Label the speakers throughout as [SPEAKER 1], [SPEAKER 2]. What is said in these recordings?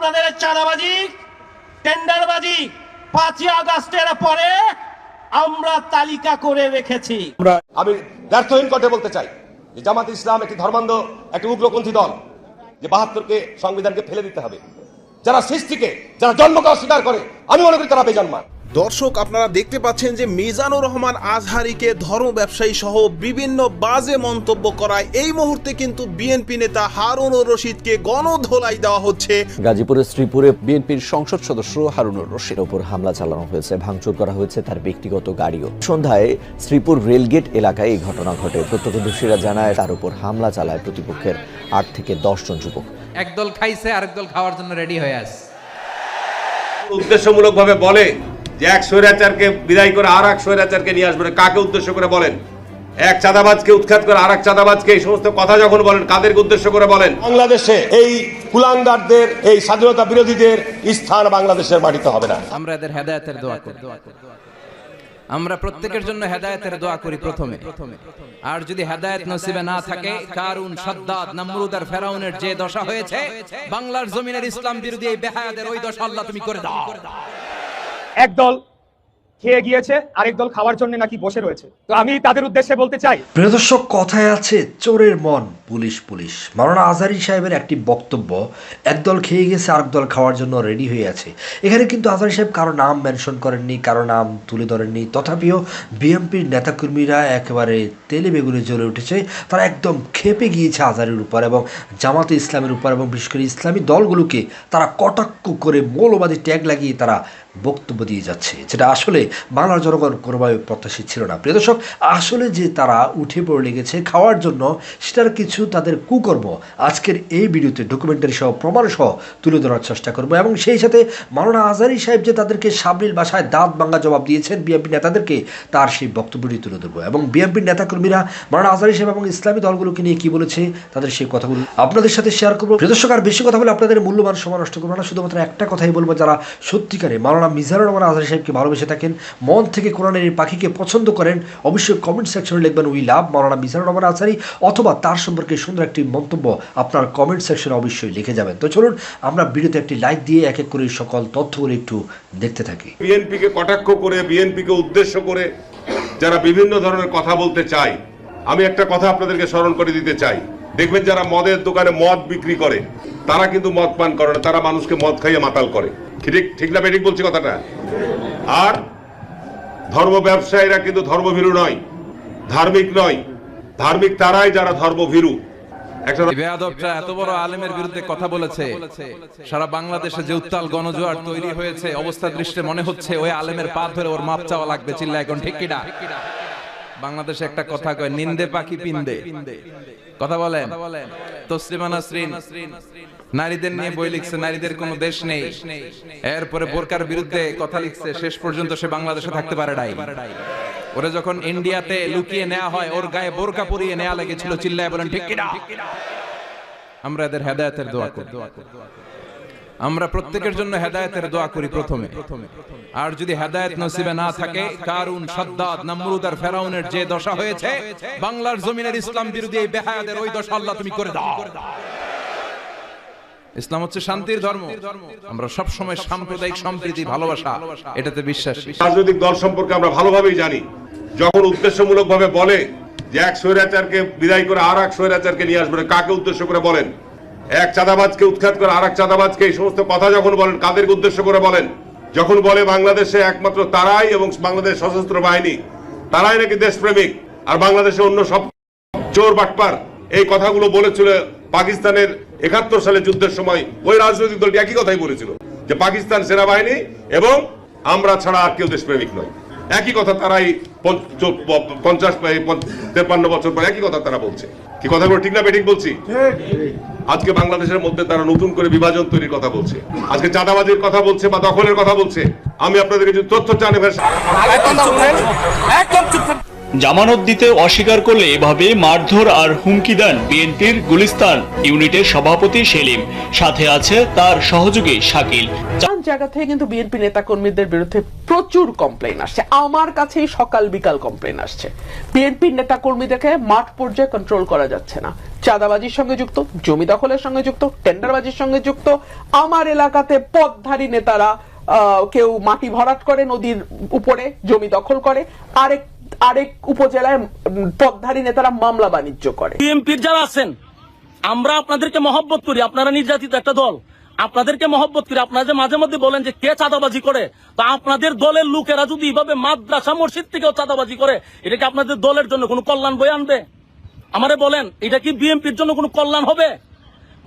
[SPEAKER 1] আপনাদের চাঁদাবাজি টেন্ডারবাজি পাঁচই আগস্টের পরে আমরা তালিকা করে রেখেছি।
[SPEAKER 2] আমি ব্যর্থহীন কথা বলতে চাই যে জামাত ইসলাম একটি ধর্মান্ধ একটি উগ্রপন্থী দল যে বাহাত্তরকে সংবিধানকে ফেলে দিতে হবে। যারা সৃষ্টিকে যারা জন্মকে অস্বীকার করে আমি মনে করি তারা বেজন্মা
[SPEAKER 3] দর্শক আপনারা দেখতে পাচ্ছেন যে মিজানুর রহমান আজহারিকে ধর্ম ব্যবসায়ী সহ বিভিন্ন বাজে মন্তব্য করায়। এই মুহূর্তে কিন্তু বিএনপি নেতা হারুনুর রশিদকে গণধোলাই দেওয়া হচ্ছে।
[SPEAKER 4] গাজীপুরের শ্রীপুরে বিএনপির সংসদ সদস্য হারুনুর রশিদের ওপর হামলা চালানো হয়েছে ভাঙচুর করা হয়েছে তার ব্যক্তিগত গাড়িও। সন্ধ্যায় শ্রীপুর রেলগেট এলাকায় এই ঘটনা ঘটে। প্রত্যক্ষদর্শীরা জানায় তার উপর হামলা চালায় প্রতিপক্ষের আট থেকে দশ জন যুবক।
[SPEAKER 5] একদল খাইছে আরেক দল খাওয়ার জন্য রেডি হয়ে আছে।
[SPEAKER 2] উদ্দেশ্যমূলক ভাবে বলে যে এক স্বৈরাচারকে বিদায় করে আর এক স্বৈরাচারকে নিয়ে আসবে কাকে উদ্দেশ্য করে বলেন? এক চাঁদাবাজকে উৎখাত করে আর এক চাঁদাবাজকে এই সমস্ত কথা যখন বলেন কাদেরকে উদ্দেশ্য করে বলেন? বাংলাদেশে এই কুলাঙ্গারদের এই স্বাধীনতা বিরোধীদের স্থান বাংলাদেশের মাটিতে হবে না।
[SPEAKER 5] আমরা এদের হেদায়েতের দোয়া করি। আমরা প্রত্যেকের জন্য হেদায়েতের দোয়া করি প্রথমে। আর যদি হেদায়েত নসিবে না থাকে কারুন সাদ্দাত নামরুদ আর ফেরাউনের যে দশা হয়েছে বাংলার জমিনের ইসলাম বিরোধী এই বেহায়াদের ওই দশা আল্লাহ তুমি করে দাও।
[SPEAKER 6] একদল খেয়ে গিয়েছে, আরেক দল খাওয়ার জন্য নাকি বসে রয়েছে। তো আমি তাদের উদ্দেশ্যে বলতে চাই।
[SPEAKER 7] প্রিয় দর্শক, কথায় আছে, চোরের মন, পুলিশ পুলিশ। মাওলানা আজারি সাহেবের একটি বক্তব্য একদল খেয়ে গেছে আরেক দল খাওয়ার জন্য রেডি হয়ে আছে। এখানে কিন্তু আজারি সাহেব কারও নাম মেনশন করেননি, কারও নাম তুলে ধরেননি। তথাপিও বিএনপির নেতাকর্মীরা একেবারে তেলে বেগুনে জ্বলে উঠেছে। তারা একদম খেপে গিয়েছে আজারির উপর এবং জামাতে ইসলামের উপর এবং বিশেষ করে ইসলামী দলগুলোকে তারা কটাক্ষ করে মৌলবাদী ট্যাগ লাগিয়ে তারা বক্তব্য দিয়ে যাচ্ছে। যেটা আসলে বাংলার জনগণ কোনোভাবে প্রত্যাশী ছিল না। প্রিয় দর্শক, আসলে যে তারা উঠে পড়ে লেগেছে খাওয়ার জন্য, সেটার কিছু তাদের কুকর্ম আজকের এই ভিডিওতে ডকুমেন্টারি সহ প্রমাণ সহ তুলে ধরার চেষ্টা করব এবং সেই সাথে মাওলানা আজারি সাহেব যে তাদেরকে সাবলীল ভাষায় দাঁত ভাঙ্গা জবাব দিয়েছেন বিএনপি নেতাদেরকে, তার সেই বক্তব্যটি তুলে ধরবো এবং বিএনপির নেতাকর্মীরা মাওলানা আজারি সাহেব এবং ইসলামী দলগুলোকে নিয়ে কি বলেছে, তাদের সেই কথাগুলো আপনাদের সাথে শেয়ার করব। প্রিয় দর্শক, আর বেশি কথা বলে আপনাদের মূল্যবান সময় নষ্ট করব না। শুধুমাত্র একটা কথাই বলব, যারা সত্যিকারে মাওলানা মিজানুর রহমান আজারি সাহেবকে ভালোবেসে থাকেন, মন থেকে কোরআনের এই পাখিকে পছন্দ করেন, অবশ্যই কমেন্ট সেকশনে লিখবেন উই লাভ মাওলানা মিজানুর রহমান আজারি অথবা তার সম্পর্কে সুন্দর একটি মন্তব্য আপনার কমেন্ট সেকশনে অবশ্যই লিখে যাবেন। তো চলুন, আমরা ভিডিওতে একটি লাইক দিয়ে এক এক করে সকল তথ্যগুলো একটু দেখতে থাকি।
[SPEAKER 2] বিএনপিকে কটাক্ষ করে, বিএনপিকে উদ্দেশ্য করে যারা বিভিন্ন ধরনের কথা বলতে চায়, আমি একটা কথা আপনাদেরকে স্মরণ করে দিতে চাই। দেখবেন যারা মদের দোকানে মদ বিক্রি করে, তারা কিন্তু মদ পান করে না, তারা মানুষকে মদ খাইয়ে মাতাল করে। ঠিক ঠিক না বেঠিক বলছি কথাটা? আর ধর্ম ব্যবসায়ীরা কিন্তু ধর্মভীরু নয়, ধার্মিক নয়। ধার্মিক তারাই যারা ধর্মভীরু।
[SPEAKER 5] এত বড় আলেমের বিরুদ্ধে কথা বলেছে। সারা বাংলাদেশে যে উত্তাল গণজোয়ার তৈরি হয়েছে, অবস্থা দৃষ্টে মনে হচ্ছে ওই আলেমের পা ধরে ওর মাপ চাওয়া লাগবে চিল্লা এখন ঠিক কিনা? বাংলাদেশে একটা কথা কয় নিন্দে পাখি পিন্দে। কথা বলেন। তসলিমা নাসরিন। নারীদের নিয়ে বই লিখছে নারীদের কোনো দেশ নেই। এরপরে বোরকার বিরুদ্ধে কথা লিখছে শেষ পর্যন্ত সে বাংলাদেশে থাকতে পারে নাই। ওরে যখন ইন্ডিয়াতে লুকিয়ে নেওয়া হয় ওর গায়ে বোরকা পরিয়ে নেওয়া লেগেছিল চিল্লায় বলেন ঠিক কিনা? আমরা এদের হেদায়েতের দোয়া করি। আমরা প্রত্যেকের জন্য হেদায়েতের দোয়া করি প্রথমে। আর যদি হেদায়েত নসিবে না থাকে, কারুন, সাদ্দাত, নামরুদ আর ফেরাউনের যে দশা হয়েছে, বাংলার জমিনের ইসলাম বিরোধী এই বেহায়াদের ওই দশা আল্লাহ তুমি করে দাও। ইসলাম হচ্ছে শান্তির ধর্ম। আমরা সব সময় সাম্প্রদায়িক সম্প্রীতি, ভালোবাসা, এটাতে বিশ্বাসী।
[SPEAKER 2] রাজনৈতিক দল সম্পর্কে আমরা ভালোভাবেই জানি, যখন উদ্দেশ্যমূলক ভাবে বলে যে এক স্বৈরাচারকে বিদায় করে আর এক স্বৈরাচারকে নিয়ে আসবে কাকে উদ্দেশ্য করে বলেন? এক চাঁদাবাজকে উৎখাত করে আর এক চাঁদাবাজকে এই সমস্ত কথা যখন বলেন, কাদেরকে উদ্দেশ্য করে বলেন, যখন বলে বাংলাদেশে একমাত্র তারাই এবং বাংলাদেশ সশস্ত্র বাহিনী, তারাই নাকি দেশপ্রেমিক, আর বাংলাদেশে অন্য সব চোর বাটপার, এই কথাগুলো বলেছিল পাকিস্তানের একাত্তর সালে যুদ্ধের সময়, ওই রাজনৈতিক দলটি একই কথাই বলেছিল, যে পাকিস্তান সেনাবাহিনী এবং আমরা ছাড়া আর কেউ দেশপ্রেমিক নয়। একই কথা তারাই পঞ্চাশ তেপান্ন বছর পর একই কথা তারা বলছে। কি কথাগুলো ঠিক না বেঠিক বলছি? আজকে বাংলাদেশের মধ্যে তারা নতুন করে বিভাজন তৈরির কথা বলছে। আজকে চাঁদাবাজির কথা বলছে বা দখলের কথা বলছে। আমি আপনাদেরকে কিছু তথ্য জানি
[SPEAKER 8] জামানত দিতে অস্বীকার করলে এভাবে মারধর আর হুমকি দেন বিএনপির গুলিস্তান ইউনিটের সভাপতি সেলিম। সাথে আছে তার সহযোগী শাকিল।
[SPEAKER 9] জায়গা থেকে কিন্তু বিএনপি নেতাকর্মীদের বিরুদ্ধে প্রচুর কমপ্লেন আসছে। আমার কাছেই সকাল বিকাল কমপ্লেন আসছে। বিএনপির নেতাকর্মীদেরকে মাঠ পর্যায়ে কন্ট্রোল করা যাচ্ছে না। চাঁদাবাজির সঙ্গে যুক্ত, জমি দখলের সঙ্গে যুক্ত, টেন্ডারবাজির সঙ্গে যুক্ত, আমার এলাকাতে পদধারী নেতারা কেউ মাটি ভরাট করে, নদীর উপরে জমি দখল করে, আরেক আরেক উপজেলায় পদধারী নেতারা মামলা বাণিজ্য করে।
[SPEAKER 10] বিএনপির যারা আছেন, আমরা আপনাদেরকে মহব্বত করি, আপনারা নির্যাতিত একটা দল। আপনাদেরকে মহব্বত করি, আপনারা যে মাঝে মধ্যে বলেন যে কে চাঁদাবাজি করে, তা আপনাদের দলের লোকেরা যদি এইভাবে মাদ্রাসা, মসজিদ থেকেও চাঁদাবাজি করে, এটা কি আপনাদের দলের জন্য কোনো কল্যাণ বয়ে আনবে? আমারে বলেন, এটা কি বিএনপির জন্য কোনো কল্যাণ হবে?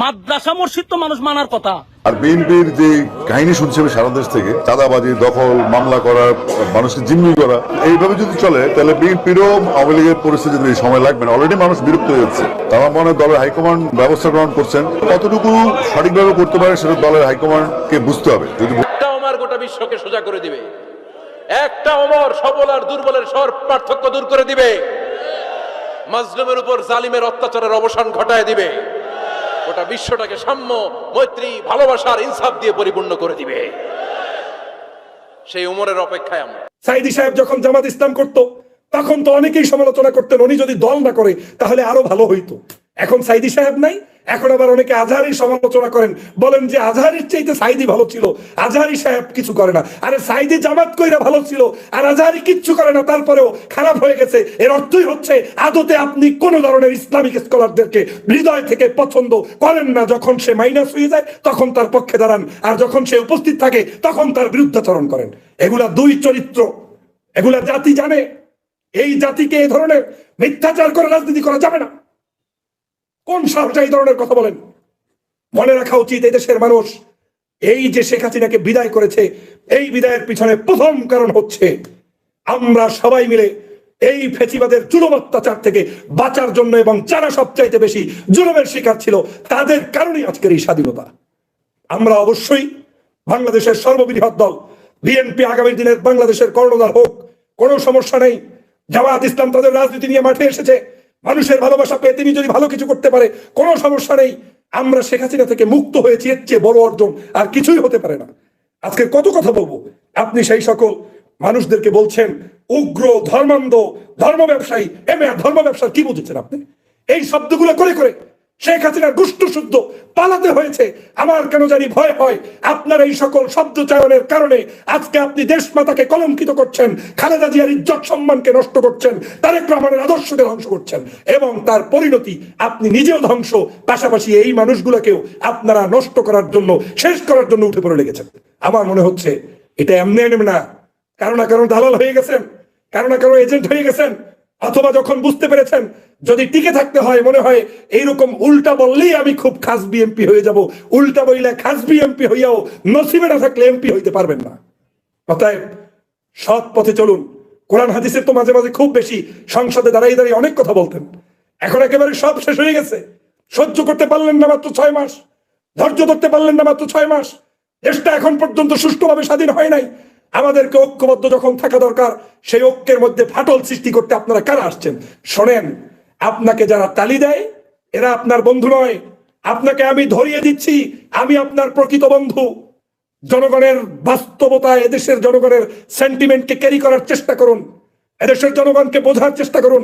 [SPEAKER 10] মাদ্রাসা, মসজিদ তো মানুষ মানার কথা।
[SPEAKER 11] আর বিএনপির যে কাহিনী শুনছি আমি সারা দেশ থেকে, চাঁদাবাজি, দখল, মামলা করা, মানুষকে জিম্মি করা, এইভাবে যদি চলে, তাহলে বিএনপিরও আওয়ামী লীগের পরিস্থিতি বেশি সময় লাগবে না অলরেডি মানুষ বিরক্ত হয়ে যাচ্ছে। তারা মনে হয় দলের হাইকমান্ড ব্যবস্থা গ্রহণ করছেন। কতটুকু সঠিকভাবে করতে পারে সেটা দলের হাইকমান্ডকে বুঝতে হবে। যদি
[SPEAKER 5] গোটা বিশ্বকে সোজা করে দিবে। একটা ওমর সবল আর দুর্বলের সর পার্থক্য দূর করে দিবে। মাজলুমের উপর জালিমের অত্যাচারের অবসান ঘটায় দিবে। গোটা বিশ্বটাকে সাম্য, মৈত্রী, ভালোবাসার ইনসাফ দিয়ে পরিপূর্ণ করে দিবে। সেই উমরের অপেক্ষায় আমরা।
[SPEAKER 6] সাইদি সাহেব যখন জামাত ইসলাম করত, তখন তো অনেকেই সমালোচনা করতেন, উনি যদি দল না করে, তাহলে আরও ভালো হইতো। এখন সাইদি সাহেব নাই এখন আবার অনেকে আজহারি সমালোচনা করেন, বলেন যে আজহারির চাইতে সাইদি ভালো ছিল, আজহারি সাহেব কিছু করে না। আরে সাইদি জামাত কইরা ভালো ছিল, আর আজহারি কিচ্ছু করে না, তারপরেও খারাপ হয়ে গেছে। এর অর্থই হচ্ছে, আদতে আপনি কোন ধরনের ইসলামিক স্কলারদেরকে হৃদয় থেকে পছন্দ করেন না, যখন সে মাইনাস হয়ে যায়, তখন তার পক্ষে দাঁড়ান। আর যখন সে উপস্থিত থাকে, তখন তার বিরুদ্ধাচরণ করেন। এগুলা দুই চরিত্র, এগুলা জাতি জানে। এই জাতিকে এই ধরনের মিথ্যাচার করে রাজনীতি করা যাবে না। কোন সাহসে এই ধরনের কথা বলেন? মনে রাখা উচিত, এই দেশের মানুষ, এই যে শেখ হাসিনাকে বিদায় করেছে, এই বিদায়ের পিছনে প্রথম কারণ হচ্ছে আমরা সবাই মিলে এই ফেসিবাদের জুলুম অত্যাচার থেকে বাঁচার জন্য এবং যারা সবচাইতে বেশি জুলুমের শিকার ছিল, তাদের কারণেই আজকের এই স্বাধীনতা। আমরা অবশ্যই বাংলাদেশের সর্ববৃহৎ দল, বিএনপি আগামী দিনের বাংলাদেশের কর্ণধার হোক, কোনো সমস্যা নেই। জামায়াত ইসলাম তাদের রাজনীতি নিয়ে মাঠে এসেছে। মানুষের ভালোবাসা পেয়ে তিনি যদি ভালো কিছু করতে পারে, কোনো সমস্যা নেই। আমরা শেখ হাসিনা থেকে মুক্ত হয়েছি, এর চেয়ে বড় অর্জন আর কিছুই হতে পারে না। আজকে কত কথা বলব? আপনি সেই সকল মানুষদেরকে বলছেন, উগ্র, ধর্মান্ধ ধর্ম ব্যবসায়ী এম ধর্ম ব্যবসা কি বুঝেছেন আপনি? এই শব্দগুলো করে করে শেখ হাসিনার গুষ্ট শুদ্ধ পালাতে হয়েছে। আমার কেন জানি ভয় হয়। আপনার এই সকল শব্দ চয়নের কারণে আজকে আপনি দেশ মাতাকে কলঙ্কিত করছেন, খালেদা জিয়ার ইজ্জত সম্মানকে নষ্ট করছেন, তারেক রহমানের আদর্শকে ধ্বংস করছেন এবং তার পরিণতি আপনি নিজেও ধ্বংস, পাশাপাশি এই মানুষগুলোকেও আপনারা নষ্ট করার জন্য, শেষ করার জন্য উঠে পড়ে লেগেছেন। আমার মনে হচ্ছে এটা এমনি এমনি না। কারও না কারও দালাল হয়ে গেছেন। কারও না কারও এজেন্ট হয়ে গেছেন। অথবা যখন বুঝতে পেরেছেন, যদি টিকে থাকতে হয়, মনে হয় এইরকম উল্টা বললেই আমি খুব খাস বিএমপি হয়ে যাব। উল্টা বললে খাস বিএমপি হইয়াও নসিবে না থাকলে এমপি হইতে পারবেন না। অতএব সৎ পথে চলুন। কোরআন হাদিসের তো মাঝে মাঝে খুব বেশি সংসদে দাঁড়িয়ে দাঁড়িয়ে অনেক কথা বলতেন। এখন একেবারে সব শেষ হয়ে গেছে। সহ্য করতে পারলেন না মাত্র ছয় মাস। ধৈর্য ধরতে পারলেন না মাত্র ছয় মাস। দেশটা এখন পর্যন্ত সুষ্ঠুভাবে স্বাধীন হয় নাই। আমাদেরকে ঐক্যবদ্ধ যখন থাকা দরকার, সেই ঐক্যের মধ্যে ফাটল সৃষ্টি করতে আপনারা কারা আসছেন? শোনেন, আপনাকে যারা তালি দেয়, এরা আপনার বন্ধু নয়। আপনাকে আমি ধরিয়ে দিচ্ছি, আমি আপনার প্রকৃত বন্ধু। জনগণের বাস্তবতা, এদেশের জনগণের সেন্টিমেন্টকে ক্যারি করার চেষ্টা করুন। এদেশের জনগণকে বোঝার চেষ্টা করুন।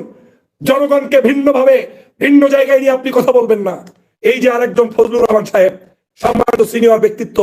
[SPEAKER 6] জনগণকে ভিন্নভাবে, ভিন্ন জায়গায় নিয়ে আপনি কথা বলবেন না। এই যে আরেকজন ফজলুর রহমান সাহেব সম্মানিত সিনিয়র ব্যক্তিত্ব,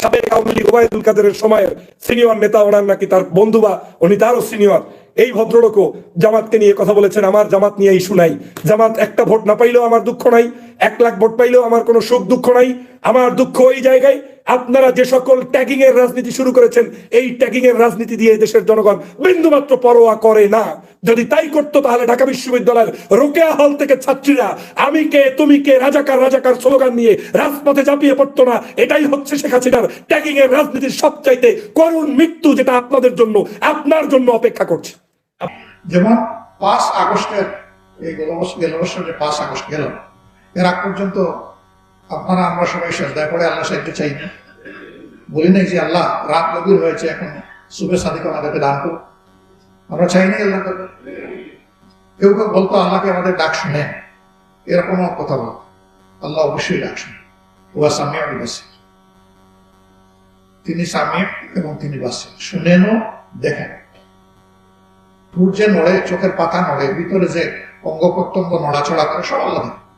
[SPEAKER 6] সাবেক আওয়ামী লীগ ওবায়দুল কাদেরের সময়ের সিনিয়র নেতা ওনার নাকি তার বন্ধু বা উনি তারও সিনিয়র। এই ভদ্রলোকও জামাতকে নিয়ে কথা বলেছেন, আমার জামাত নিয়ে ইস্যু নাই। জামাত একটা ভোট না পাইলেও আমার দুঃখ নাই। এক লাখ ভোট পাইলেও আমার কোনো সুখ দুঃখ নাই, আমার দুঃখ ওই জায়গায়। আপনারা যে সকল ট্যাগিং এর রাজনীতি শুরু করেছেন, এই ট্যাগিং এর রাজনীতি দিয়ে দেশের জনগণ বিন্দুমাত্র পরোয়া করে না। যদি তাই করতো, তাহলে ঢাকা বিশ্ববিদ্যালয়ের রোকেয়া হল থেকে ছাত্রীরা, আমি কে, তুমি কে, রাজাকার রাজাকার স্লোগান নিয়ে রাজপথে ঝাঁপিয়ে পড়তো না। এটাই হচ্ছে শেখ হাসিনার ট্যাগিং এর রাজনীতির সবচাইতে করুণ মৃত্যু, যেটা আপনাদের জন্য, আপনার জন্য অপেক্ষা করছে।
[SPEAKER 12] যেমন পাঁচ আগস্টের এই গেল বছর গেল বছর পাঁচ আগস্ট গেল এর আগ পর্যন্ত আপনারা, আমরা সবাই সেজদায় করে আল্লাহ সাহায্য চাই। না বলি নাই যে আল্লাহ রাত গভীর হয়েছে, এখন শুভে সাদিক আমাদেরকে দান করুন। আমরা চাই নাই আল্লাহ কেউ কেউ বলতো, আল্লাহকে আমাদের ডাক শুনে। এরকমও কথা বলত। আল্লাহ অবশ্যই ডাক শুনে। ওয়া সামিয়া বাসির। তিনি সামিয়া এবং তিনি বাসির। শুনেনও দেখেন। ঠোঁট যে নড়ে, চোখের পাতা নড়ে, ভিতরে যে অঙ্গ প্রত্যঙ্গ নড়াচড়া করে, সব আল্লাহ দেখেন।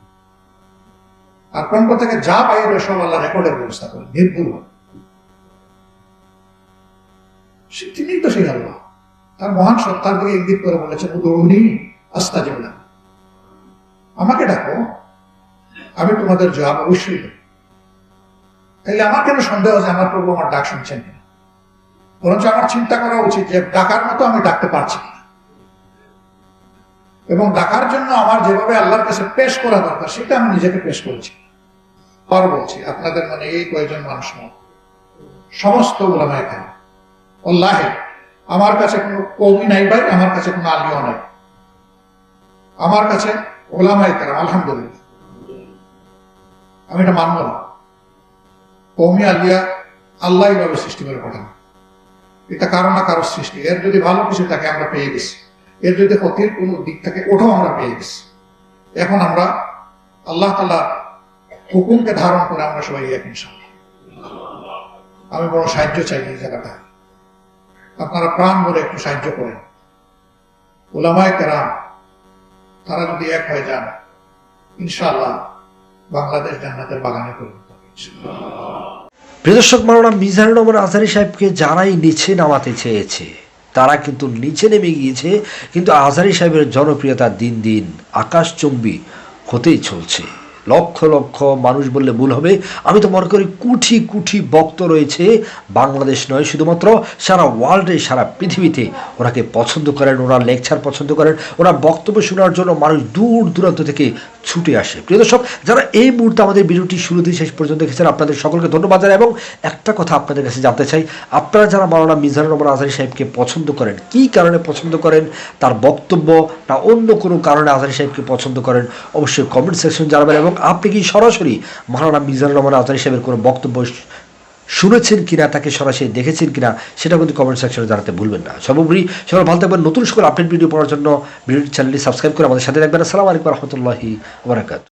[SPEAKER 12] আর কণ্ঠ থেকে যা বাইরে সব আল্লাহ রেকর্ডের ব্যবস্থা করেন নির্ভুল সে তিনিই তো সেই আল্লাহ। তার মহান সত্তার দিকে ইঙ্গিত করে বলেছেন উদৌনি আস্তা জেলা আমাকে ডাকো, আমি তোমাদের জবাব অবশ্যই দেব। তাইলে আমার কেন সন্দেহ যে আমার প্রভু আমার ডাক শুনছেন কিনা? বরঞ্চ আমার চিন্তা করা উচিত যে ডাকার মতো আমি ডাকতে পারছি না। এবং ডাকার জন্য আমার যেভাবে আল্লাহর কাছে পেশ করা দরকার, সেটা আমি নিজেকে পেশ করেছি। পর বলছি, আপনাদের মানে এই কয়েকজন মানুষ নয় সমস্ত ওলামায় কেন আল্লাহে আমার কাছে কোনো কৌমি নাই ভাই, আমার কাছে কোনো আলিও নাই। আমার কাছে ওলামাই কেন আলহামদুলিল্লাহ। আমি এটা মানব না। কৌমি আলিয়া আল্লাহ এইভাবে সৃষ্টি করে পাঠান। এটা কারও না কারোর সৃষ্টি। এর যদি ভালো কিছু থাকে, আমরা পেয়ে গেছি। এর যদি ক্ষতির কোনো দিক থাকে, ওটাও আমরা পেয়ে গেছি। এখন আমরা আল্লাহ তালা হুকুমকে ধারণ করে আমরা সবাই এক ইনশাল্লাহ আমি বড় সাহায্য চাই এই জায়গাটা। আপনারা প্রাণ বলে একটু সাহায্য করেন। ওলামায় কেরাম, তারা যদি এক হয়ে যান, ইনশাআল্লাহ বাংলাদেশ জান্নাতের বাগানে পরিণত হবে, ইনশাআল্লাহ।
[SPEAKER 7] প্রিয় দর্শক, মাওলানা মিজানুর রহমান আজহারি সাহেবকে যারাই নিচে নামাতে চেয়েছে, তারা কিন্তু নিচে নেমে গিয়েছে, কিন্তু আজহারি সাহেবের জনপ্রিয়তা দিন দিন আকাশচুম্বী হতেই চলছে। লক্ষ লক্ষ মানুষ বললে ভুল হবে। আমি তো মনে করি কুঠি কুঠি ভক্ত রয়েছে। বাংলাদেশ নয়, শুধুমাত্র সারা ওয়ার্ল্ডে, সারা পৃথিবীতে ওনাকে পছন্দ করেন, ওনার লেকচার পছন্দ করেন। ওনার বক্তব্য শোনার জন্য মানুষ দূর দূরান্ত থেকে ছুটে আসে। প্রিয় দর্শক, যারা এই মুহূর্তে আমাদের ভিডিওটি শুরু থেকে শেষ পর্যন্ত দেখেছেন, আপনাদের সকলকে ধন্যবাদ জানাই এবং একটা কথা আপনাদের কাছে জানতে চাই। আপনারা যারা মাওলানা মিজানুর রহমান আজহারি সাহেবকে পছন্দ করেন, কি কারণে পছন্দ করেন, তার বক্তব্য না অন্য কোনো কারণে আজহারি সাহেবকে পছন্দ করেন, অবশ্যই কমেন্ট সেকশন জানাবেন এবং আপনি কি সরাসরি মাওলানা মিজানুর রহমান আজহারি সাহেবের কোনো বক্তব্য শুনেছেন কিনা, তাকে সরাসরি দেখেছেন কিনা সেটা কিন্তু কমেন্ট সেকশনে জানাতে ভুলবেন না। সর্বোপরি সবাই ভালো থাকবেন, নতুন সকল আপডেট ভিডিও পড়ার জন্য ভিডিও চ্যানেলটি সাবস্ক্রাইব করে আমাদের সাথে রাখবেন আসসালামু আলাইকুম রহমতুল্লাহি